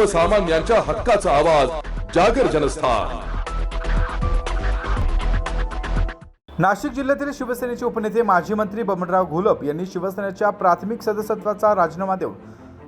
सर्वसामान्यांच्या हक्काचा आवाज जागर जनस्थान. नाशिक जिल्ह्यातील शिवसेनेचे उपनेते माजी मंत्री बबनराव घोलप यांनी शिवसेनेच्या प्राथमिक सदस्यत्वाचा राजीनामा देऊन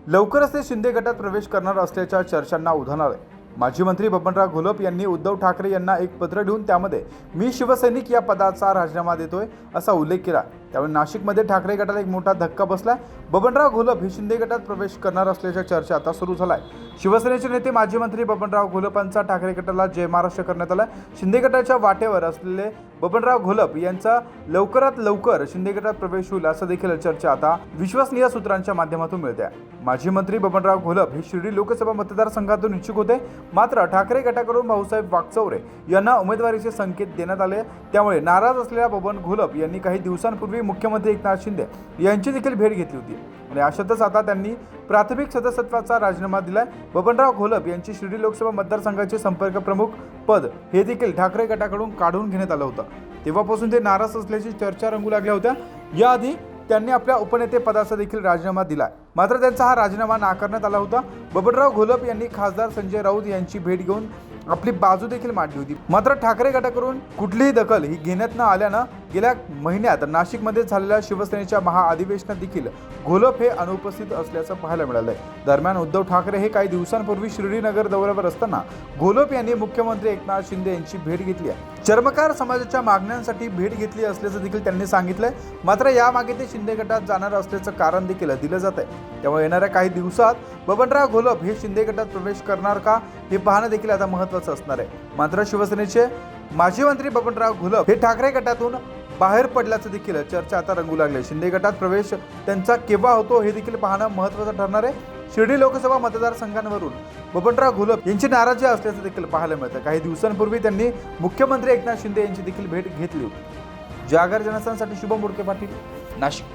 लवकरच ते शिंदे गटात प्रवेश करणार असल्याच्या चर्चांना उधाण आलंय माजी मंत्री बबनराव घोलप यांनी उद्धव ठाकरे यांना एक पत्र लिहून त्यामध्ये मी शिवसैनिक या पदाचा राजीनामा देतोय असा उल्लेख केला. त्यामुळे नाशिकमध्ये ठाकरे गटाला एक मोठा धक्का बसला बबनराव घोलप हे शिंदे गटात प्रवेश करणार असल्याच्या चर्चा आता सुरू झाला आहे शिवसेनेचे नेते माजी मंत्री बबनराव घोलपांचा ठाकरे गटाला जय महाराष्ट्र करण्यात आला शिंदे गटाच्या वाटेवर असलेले बबनराव घोलप यांचा लवकरात लवकर शिंदे गटात प्रवेश होईल असं देखील चर्चा आता विश्वसनीय सूत्रांच्या माध्यमातून मिळते. माजी मंत्री बबनराव घोलप हे शिर्डी लोकसभा मतदारसंघातून इच्छुक होते. मात्र ठाकरे गटाकडून भाऊसाहेब वागचौरे यांना उमेदवारीचे संकेत देण्यात आले. त्यामुळे नाराज असलेल्या बबन घोलप यांनी काही दिवसांपूर्वी मुख्यमंत्री एकनाथ शिंदे यांची देखील भेट घेतली होती. आणि अशातच आता त्यांनी प्राथमिक सदस्यत्वाचा राजीनामा दिलाय. बबनराव घोलप यांची शिर्डी लोकसभा मतदारसंघाचे संपर्क प्रमुख पद हे देखील ठाकरे गटाकडून काढून घेण्यात आलं होतं. तेव्हापासून ते नाराज असल्याची चर्चा रंगू लागल्या होत्या. याआधी त्यांनी आपल्या उपनेते पदाचा देखील राजीनामा दिला मात्र त्यांचा हा राजीनामा नाकारण्यात आला होता. बबनराव घोलप यांनी खासदार संजय राऊत यांची भेट घेऊन आपली बाजू देखील मांडली होती. मात्र ठाकरे गटाकडून कुठलीही दखल ही घेण्यात न आल्यानं गेल्या महिन्यात नाशिकमध्ये झालेल्या शिवसेनेच्या महाअधिवेशनात देखील घोलप हे अनुपस्थित असल्याचं पाहायला मिळालंय. दरम्यान उद्धव ठाकरे हे काही दिवसांपूर्वी श्रीनगर दौऱ्यावर असताना घोलप यांनी मुख्यमंत्री एकनाथ शिंदे यांची भेट घेतली आहे. चर्मकार समाजाच्या मागण्यांसाठी भेट घेतली असल्याचं देखील त्यांनी सांगितलंय. मात्र यामागे ते शिंदे गटात जाणार असल्याचं कारण देखील दिलं जात आहे त्यामुळे येणाऱ्या काही दिवसात बबनराव घोलप हे शिंदे गटात प्रवेश करणार का हे पाहणं देखील आता महत्त्वाचं असणार आहे. मात्र शिवसेनेचे माजी मंत्री बबनराव घोलप हे ठाकरे गटातून बाहेर पडल्याचं देखील चर्चा आता रंगू लागली शिंदे गटात प्रवेश त्यांचा केव्हा होतो हे देखील पाहणं महत्त्वाचं ठरणार आहे. शिर्डी लोकसभा मतदारसंघांवरून बबनराव घोलप यांची नाराजी असल्याचं देखील पाहायला मिळतं. काही दिवसांपूर्वी त्यांनी मुख्यमंत्री एकनाथ शिंदे यांची देखील भेट घेतली होती. जागर जनस्थानसाठी शुभम मुडके पाटील नाशिक.